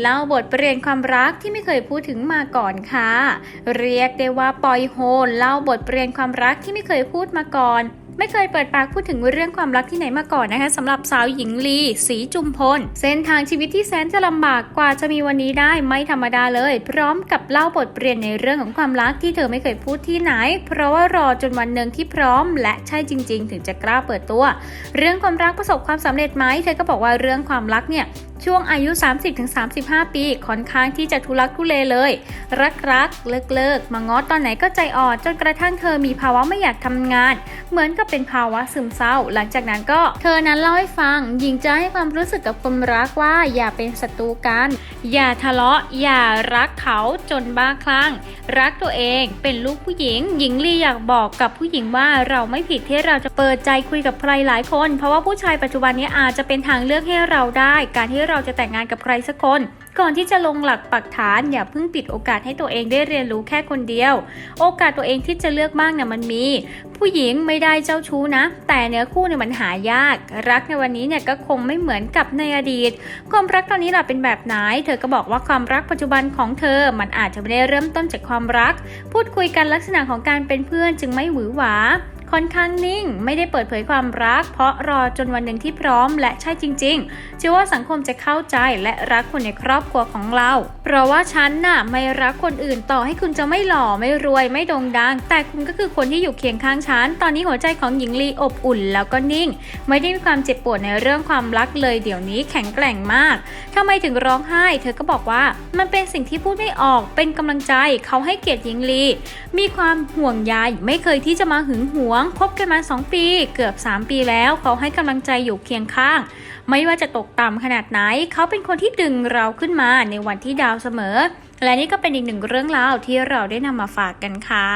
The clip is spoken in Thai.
เล่าบทเรียนความรักที่ไม่เคยพูดถึงมาก่อนค่ะ เรียกได้ว่าปอยโฮเล่าบทเรียนความรักที่ไม่เคยพูดมาก่อน ไม่เคยเปิดปากพูดถึงเรื่องความรักที่ไหนมาก่อนนะคะสำหรับสาวหญิงลีสีจุมพล เส้นทางชีวิตที่แสนจะลำบากกว่าจะมีวันนี้ได้ไม่ธรรมดาเลย พร้อมกับเล่าบทเรียนในเรื่องของความรักที่เธอไม่เคยพูดที่ไหน เพราะว่ารอจนวันหนึ่งที่พร้อม และใช่จริง ๆ ถึงจะกล้าเปิดตัว เรื่องความรักประสบความสำเร็จไหมเธอก็บอกว่าเรื่องความรักเนี่ย ช่วงอายุ 30-35 ปี ค่อนข้างที่จะทุลักทุเลเลย รักรักเลิกเลิกมาง้อตอนไหนก็ใจอ่อนจนกระทั่งเธอมีภาวะไม่อยากทำงาน เหมือนกับเป็นภาวะซึมเศร้า หลังจากนั้นก็เธอนั้นเล่าให้ฟัง หญิงจะให้ความรู้สึกกับคนรักว่าอย่าเป็นศัตรูกัน อย่าทะเลาะ อย่ารักเขาจนบ้าคลั่ง รักตัวเองเป็นลูกผู้หญิง หญิงลีอยากบอกกับผู้หญิงว่าเราไม่ผิดที่เราจะเปิดใจคุยกับใครหลายคน เพราะว่าผู้ชายปัจจุบันนี้อาจจะเป็นทางเลือกให้เราได้ การที่เราจะแต่งงานกับใครสักคน ก่อนที่จะลงหลักปักฐาน อย่าเพิ่งปิดโอกาสให้ตัวเองได้เรียนรู้แค่คนเดียว โอกาสตัวเองที่จะเลือกบ้างเนี่ยมันมี ผู้หญิงไม่ได้เจ้าชู้นะ แต่เนื้อคู่เนี่ยมันหายาก รักในวันนี้เนี่ยก็คงไม่เหมือนกับในอดีต ความรักตอนนี้ล่ะเป็นแบบไหน เธอก็บอกว่าความรักปัจจุบันของเธอ มันอาจจะไม่ได้เริ่มต้นจากความรัก พูดคุยกันลักษณะของการเป็นเพื่อนจึงไม่หวือหวา ค่อนข้างนิ่ง ไม่ได้เปิดเผยความรัก เพราะรอจนวันหนึ่งที่พร้อมและใช่จริงๆเชื่อว่าสังคมจะเข้าใจและรักคนในครอบครัวของเรา เพราะว่าฉันน่ะไม่รักคนอื่นต่อให้คุณจะไม่หล่อไม่รวยไม่โด่งดัง แต่คุณก็คือคนที่อยู่เคียงข้างฉัน ตอนนี้หัวใจของหญิงลีอบอุ่นแล้วก็นิ่ง ไม่ได้มีความเจ็บปวดในเรื่องความรักเลยเดี๋ยวนี้แข็งแกร่งมากทำไมถึงร้องไห้ เธอก็บอกว่ามันเป็นสิ่งที่พูดไม่ออก เป็นกำลังใจเขาให้เกียรติหญิงลี มีความห่วงใยไม่เคยที่จะมาหึงหวงคบกันมา 2 ปีเกือบ 3 ปีแล้วเขาให้กำลังใจอยู่เคียงข้าง ไม่ว่าจะตกต่ำขนาดไหน เขาเป็นคนที่ดึงเราขึ้นมาในวันที่ดาวเสมอ และนี่ก็เป็นอีกหนึ่งเรื่องราวที่เราได้นำมาฝากกันค่ะ